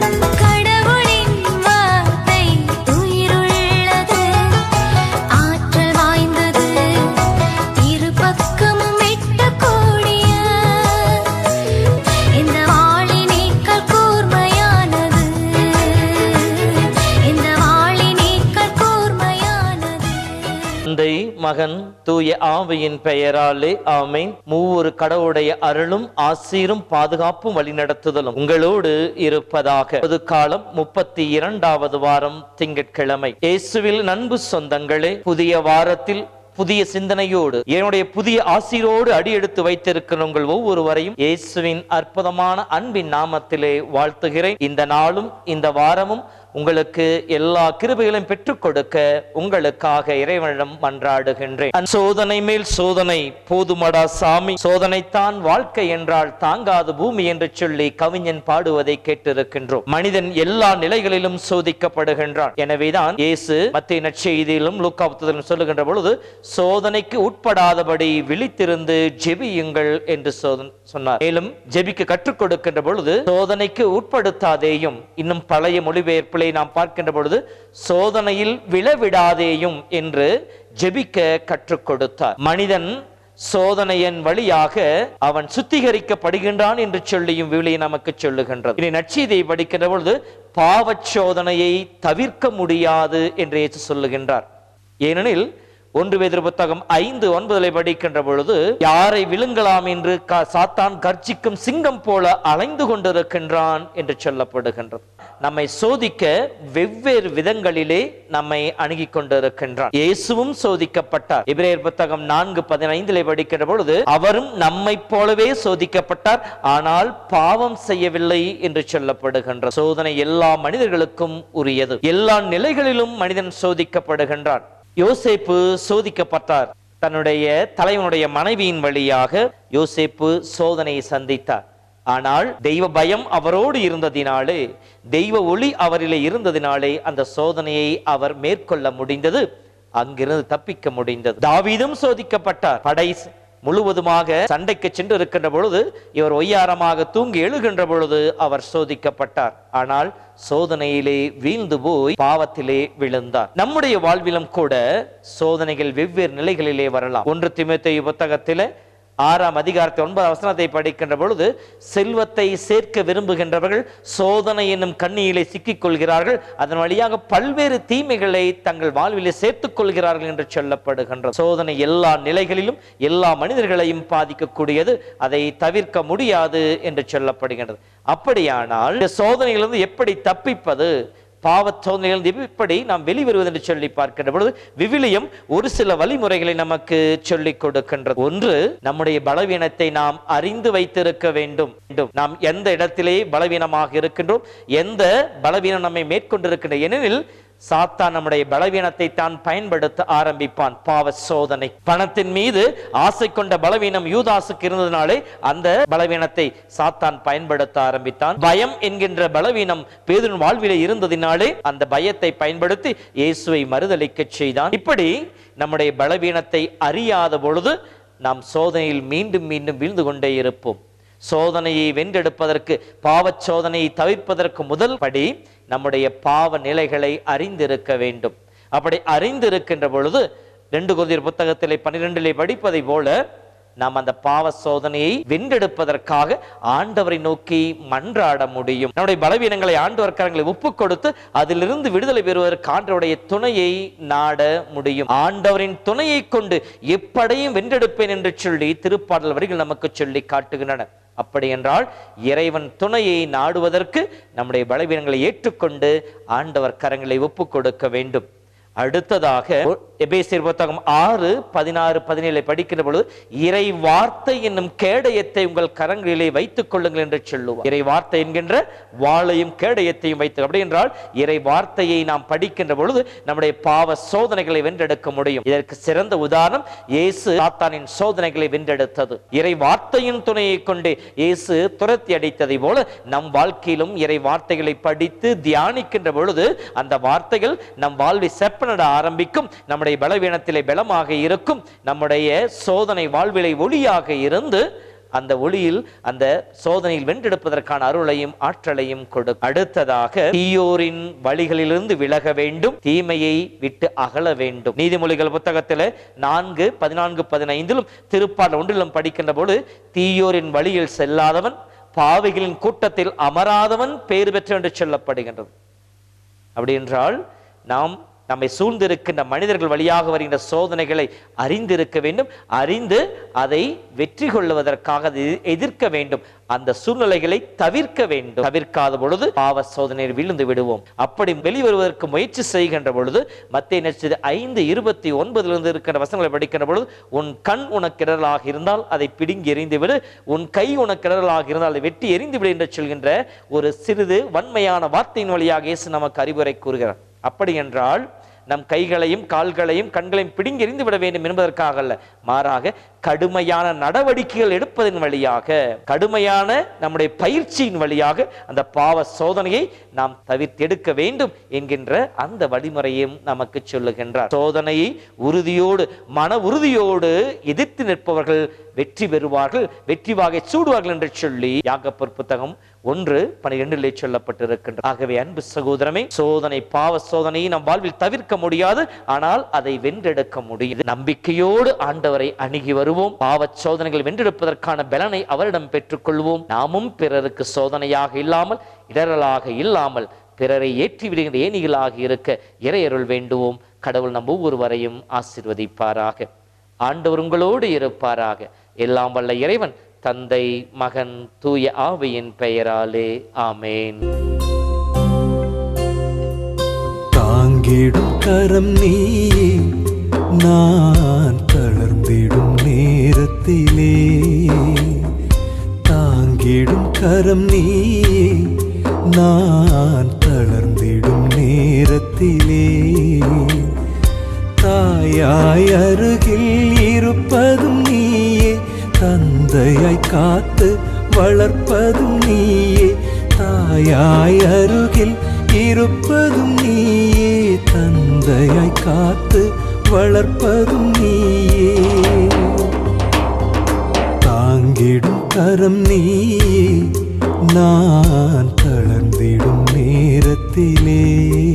Thank you. மகன் தூய ஆவையின் பெயராலே ஆமென். மூவொரு கடவுளுடைய அருளும் ஆசீரும் பாதுகாப்பும் வழிநடத்துதலும் உங்களோடு இருப்பதாக. பொது காலம் முப்பத்தி இரண்டாவது வாரம் திங்கட்கிழமை. இயேசுவில் நண்பு சொந்தங்களே புதிய வாரத்தில் புதிய சிந்தனையோடு என்னுடைய புதிய ஆசீரோடு அடியெடுத்து வைத்திருக்கிற உங்கள் ஒவ்வொருவரையும் இயேசுவின் அற்புதமான அன்பின் நாமத்திலே வாழ்த்துகிறேன். இந்த நாளும் இந்த வாரமும் உங்களுக்கு எல்லா கிருபைகளையும் பெற்றுக் கொடுக்க உங்களுக்காக இறைவனிடம் மன்றாடுகின்றேன். சோதனை மேல் சோதனை போதுமடா சாமி. சோதனைத்தான் வாழ்க்கை என்றால் தாங்காது பூமி என்று சொல்லி கவிஞன் பாடுவதை கேட்டிருக்கின்றோம். மனிதன் எல்லா நிலைகளிலும் சோதிக்கப்படுகின்றான். எனவேதான் இயேசு மத்திய நற்செய்தியிலும் லூக்காபுத்தத்திலும் சொல்லுகின்ற பொழுது சோதனைக்கு உட்படாதபடி விழித்திருந்து ஜெபியுங்கள் என்று சோதன் சொன்னார். மேலும் ஜெபிக்க கற்றுக் கொடுக்கின்ற பொழுது சோதனைக்கு உட்படுத்தாதேயும் இன்னும் பழைய மொழிபெயர்ப்பு நாம் பார்க்கின்ற பொழுது சோதனையில் விழவிடாதேயும் என்று ஜெபிக்க கற்றுக் கொடுத்தார். மனிதன் சோதனையின் வழியாக அவன் சுத்திகரிக்கப்படுகின்றான் என்று சொல்லியும் விவிலிய நமக்கு சொல்லுகின்றது. இனி நற்செய்தியை படிக்கின்ற பொழுது பாவச் சோதனையை தவிர்க்க முடியாது என்று இயேசு சொல்லுகின்றார். ஏனெனில் ஒன்று வேதிர் புத்தகம் ஐந்து ஒன்பதில் படிக்கின்ற பொழுது யாரை விழுங்கலாம் என்று சாத்தான் கர்ச்சிக்கும் சிங்கம் போல அலைந்து கொண்டிருக்கின்றான் என்று சொல்லப்படுகின்றது. நம்மை சோதிக்க வெவ்வேறு விதங்களிலே நம்மை அணுகி கொண்டிருக்கின்றான். இயேசுவும் சோதிக்கப்பட்டார். எபிரேயர் புத்தகம் நான்கு பதினைந்திலே படிக்கின்ற பொழுது அவரும் நம்மை போலவே சோதிக்கப்பட்டார் ஆனால் பாவம் செய்யவில்லை என்று சொல்லப்படுகின்ற சோதனை எல்லா மனிதர்களுக்கும் உரியது. எல்லா நிலைகளிலும் மனிதன் சோதிக்கப்படுகின்றான். யோசேப்பு சோதிக்கப்பட்டார். தன்னுடைய தலைவனுடைய மனைவியின் வழியாக யோசேப்பு சோதனையை சந்தித்தார். ஆனால் தெய்வ பயம் அவரோடு இருந்ததினாலே தெய்வ ஒளி அவரிலே இருந்ததினாலே அந்த சோதனையை அவர் மேற்கொள்ள முடிந்தது. அங்கிருந்து தப்பிக்க முடிந்தது. தாவீதும் சோதிக்கப்பட்டார். படை முழுவதுமாக சண்டைக்கு சென்று இருக்கின்ற பொழுது இவர் ஒய்யாரமாக தூங்கி எழுகின்ற பொழுது அவர் சோதிக்கப்பட்டார். ஆனால் சோதனையிலே வீழ்ந்து போய் பாவத்திலே விழுந்தார். நம்முடைய வாழ்விலும் கூட சோதனைகள் வெவ்வேறு நிலைகளிலே வரலாம். ஒன்று திமுத்தைய புத்தகத்திலே ஆறாம் அதிகாரத்தை ஒன்பதாம் வசனத்தை படிக்கின்ற பொழுது செல்வத்தை சேர்க்க விரும்புகின்றவர்கள் சோதனை என்னும் கண்ணியிலே சிக்கிக் கொள்கிறார்கள் அதன் வழியாக பல்வேறு தீமைகளை தங்கள் வாழ்விலே சேர்த்துக் கொள்கிறார்கள் என்று சொல்லப்படுகின்ற சோதனை எல்லா நிலைகளிலும் எல்லா மனிதர்களையும் பாதிக்கக்கூடியது. அதை தவிர்க்க முடியாது என்று சொல்லப்படுகின்றது. அப்படியானால் இந்த சோதனையிலிருந்து எப்படி தப்பிப்பது? பாவச் எப்படி நாம் வெளிவருவது என்று சொல்லி பார்க்கின்ற பொழுது விவிலியம் ஒரு சில வழிமுறைகளை நமக்கு சொல்லிக் கொடுக்கின்றது. ஒன்று நம்முடைய பலவீனத்தை நாம் அறிந்து வைத்திருக்க வேண்டும். வேண்டும். நாம் எந்த இடத்திலே பலவீனமாக இருக்கின்றோம் எந்த பலவீனம் நம்மை மேற்கொண்டிருக்கின்ற. ஏனெனில் சாத்தான் நம்முடைய பலவீனத்தை தான் பயன்படுத்த ஆரம்பிப்பான். பாவ சோதனை. பணத்தின் மீது ஆசை கொண்ட பலவீனம் யூதாசுக்கு இருந்ததுனாலே அந்த பலவீனத்தை சாத்தான் பயன்படுத்த ஆரம்பித்தான். பயம் என்கின்ற பலவீனம் பேதுருவின் வாழ்வில இருந்ததினாலே அந்த பயத்தை பயன்படுத்தி இயேசுவை மறுதலிக்க செய்தான். இப்படி நம்முடைய பலவீனத்தை அறியாத பொழுது நாம் சோதனையில் மீண்டும் மீண்டும் வீழ்ந்து கொண்டே இருப்போம். சோதனையை வென்றெடுப்பதற்கு பாவச் சோதனையை தவிர்ப்பதற்கு முதல் படி நம்முடைய பாவ நிலைகளை அறிந்திருக்க வேண்டும். அப்படி அறிந்திருக்கின்ற பொழுது ரெண்டு கொதிர் புத்தகத்திலே பன்னிரெண்டிலே படிப்பதை போல நாம் அந்த பாவ சோதனையை வென்றெடுப்பதற்காக ஆண்டவரை நோக்கி மன்றாட முடியும். நம்முடைய பலவீனங்களை ஆண்டவர் கரங்களை ஒப்பு கொடுத்து அதிலிருந்து விடுதலை பெறுவதற்கு ஆண்டவருடைய துணையை நாட முடியும். ஆண்டவரின் துணையை கொண்டு எப்படையும் வென்றெடுப்பேன் என்று சொல்லி திருப்பாடல் வரிகள் நமக்கு சொல்லி காட்டுகின்றன. அப்படி என்றால் இறைவன் துணையை நாடுவதற்கு நம்முடைய பலவீனங்களை ஏற்றுக்கொண்டு ஆண்டவர் கரங்களை ஒப்பு கொடுக்க வேண்டும். அடுத்ததாக எபேசியர் புத்தகம் ஆறு பதினாறு பதினேழை படிக்கிற பொழுது இறை வார்த்தை என்னும் கேடயத்தை உங்கள் கரங்களிலே வைத்துக் கொள்ளுங்கள் என்று சொல்லுவார். இறை வார்த்தை என்கின்ற வாளையும் கேடயத்தையும் வைத்து அப்படி என்றால் இறை வார்த்தையை நாம் படிக்கின்ற பொழுது நம்முடைய பாவ சோதனைகளை வென்றெடுக்க முடியும். இதற்கு சிறந்த உதாரணம் இயேசு சாத்தானின் சோதனைகளை வென்றெடுத்தது. இறை வார்த்தையின் துணையை கொண்டு இயேசு துரத்தி அடித்ததை போல நம் வாழ்க்கையிலும் இறை வார்த்தைகளை படித்து தியானிக்கின்ற பொழுது அந்த வார்த்தைகள் நம் வாழ்வை செப்பனிட ஆரம்பிக்கும் நம்முடைய நம்முடைய பலவீனத்திலே பலமாக இருக்கும் நம்முடைய சோதனை வாழ்விலை ஒளியாக இருந்து அந்த ஒளியில் அந்த சோதனையில் வென்றெடுப்பதற்கான அருளையும் ஆற்றலையும் கொடு. அடுத்ததாக தீயோரின் வழிகளிலிருந்து விலக வேண்டும் தீமையை விட்டு அகல வேண்டும். நீதிமொழிகள் புத்தகத்தில் நான்கு பதினான்கு பதினைந்திலும் திருப்பாடல் ஒன்றிலும் படிக்கின்ற போது தீயோரின் வழியில் செல்லாதவன் பாவிகளின் கூட்டத்தில் அமராதவன் பேறு பெற்ற என்று சொல்லப்படுகின்றது. அப்படி என்றால் நாம் நம்மை சூழ்ந்திருக்கின்ற மனிதர்கள் வழியாக வருகின்ற சோதனைகளை அறிந்திருக்க வேண்டும். அறிந்து அதை வெற்றி கொள்வதற்காக எதிர்க்க வேண்டும். அந்த சூழ்நிலைகளை தவிர்க்க வேண்டும். தவிர்க்காத பொழுது பாவ சோதனையில் விழுந்து விடுவோம். அப்படி வெளிவருவதற்கு முயற்சி செய்கின்ற பொழுது மத்திய நெச்சது ஐந்து இருபத்தி ஒன்பதிலிருந்து இருக்கின்ற வசனங்களை படிக்கின்ற பொழுது உன் கண் உனக்கிடலாக இருந்தால் அதை பிடுங்கி எறிந்து விடு உன் கை உனக்கிடலாக இருந்தால் அதை வெட்டி எறிந்துவிடு என்று சொல்கின்ற ஒரு சிறிது வன்மையான வார்த்தையின் வழியாக இயேசு நமக்கு அறிவுரை கூறுகிறார். அப்படி என்றால் நம் கைகளையும் கால்களையும் கண்களையும் பிடுங்கெறிந்து விட வேண்டும் என்பதற்காக அல்ல மாறாக கடுமையான நடவடிக்கைகள் எடுப்பதன் வழியாக கடுமையான நம்முடைய பயிற்சியின் வழியாக அந்த பாவ சோதனையை நாம் தவிர்த்தெடுக்க வேண்டும் என்கின்ற அந்த வழிமுறையும் நமக்கு சொல்லுகின்றார். சோதனையை உறுதியோடு மன உறுதியோடு எதிர்த்து நிற்பவர்கள் வெற்றி பெறுவார்கள் வெற்றி வாகை சூடுவார்கள் என்று சொல்லி யாகப்பர் புத்தகம் ஒன்று பனிரெண்டிலே சொல்லப்பட்டிருக்கின்ற ஆகவே அன்பு சகோதரமே சோதனை பாவ சோதனையை நம் வாழ்வில் தவிர்க்க முடியாது. ஆனால் அதை வென்றெடுக்க முடியும் நம்பிக்கையோடு ஆண்டவரை அணுகி வருவோம். பாவ சோதனைகள் வென்றெடுப்பதற்கான பலனை அவரிடம் பெற்றுக்கொள்வோம். நாமும் பிறருக்கு சோதனையாக இல்லாமல் இடரலாக இல்லாமல் பிறரை ஏற்றி விடுகின்ற ஏணிகளாக இருக்க இறையருள் வேண்டுவோம். கடவுள் நம் ஒவ்வொருவரையும் ஆசிர்வதிப்பாராக. ஆண்டவர் உங்களோடு இருப்பாராக. எல்லாம் வல்ல இறைவன் தந்தை மகன் தூய ஆவியின் பெயராலே ஆமேன். தாங்கிடும் கரம் நீ நான் தளர்ந்திடும் நேரத்திலே. தாங்கிடும் கரம் நீ நான் தளர்ந்திடும் நேரத்திலே. தாயாய் அருகில் இருப்பதும் நீ தந்தையை காத்து வளர்ப்பதும் நீயே. தாயாய் அருகில் இருப்பதும் நீயே. தந்தையை காத்து வளர்ப்பதும் நீயே. தாங்கிடும் கரம் நீயே. நான் தளர்ந்திடும் நேரத்திலே.